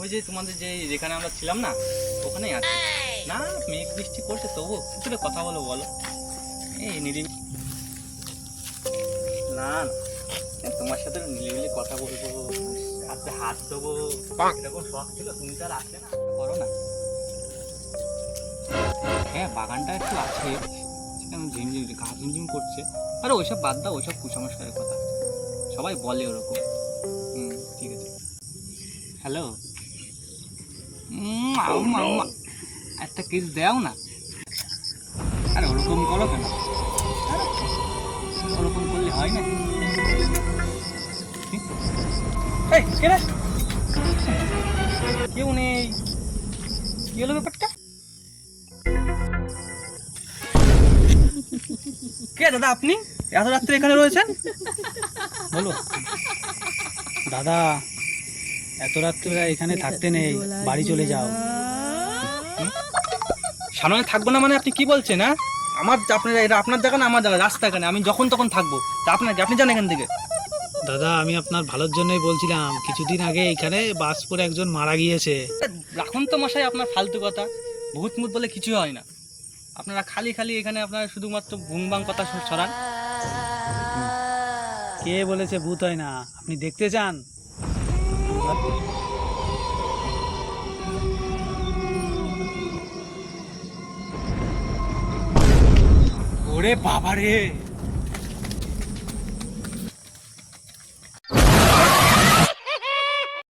ওই যে তোমাদের যে যেখানে আমরা ছিলাম না ওখানেই আছে। না মেঘ বৃষ্টি করছে তবু কিছুটা কথা বলো বলো। এই নিরিবি না না। তোমার সাথে নিরিবিলি কথা বলব হাতে হাত দেবো এরকম শখ ছিল তুমি তো আর আসলে না করো না। হ্যাঁ বাগানটা একটু আছে সেখানে ঝিমঝিম গা ঝিমঝিম করছে। আরে ওইসব বাদ দাও ওইসব কুসংস্কারের কথা। সবাই বলে ওরকম। হুম ঠিক আছে। হ্যালো? একটা কিস দাও না। আরে ওরকম করো কেন? ওরকম করলে হয় না। কে? কেউ নেই। কি হলো ব্যাপারটা? কে দাদা আপনি? এত রাত্রে এখানে রয়েছেন? বলো। দাদা। এত রাত্রে এখানে থাকতে নেই। বাড়ি চলে যাও। সামনে থাকব না মানে আপনি কি বলছেন হ্যাঁ? আমার আপনার এটা আপনার জায়গা না আমার জায়গা রাস্তা এখানে। আমি যখন তখন থাকব। তা আপনার কি? আপনি যান এখান থেকে। দাদা আমি আপনার ভালোর জন্যই বলছিলাম। কিছুদিন আগে এখানে বাস পরে একজন মারা গিয়েছে। রাখুন তো মশাই আপনার ফালতু কথা। ভূত মুত বলে কিছু হয় না। আপনারা খালি খালি এখানে আপনারা শুধুমাত্র ভুংবাং কথা ছড়ান কে বলেছে ভূত হয় না? আপনি দেখতে চান? ওরে বাবা রে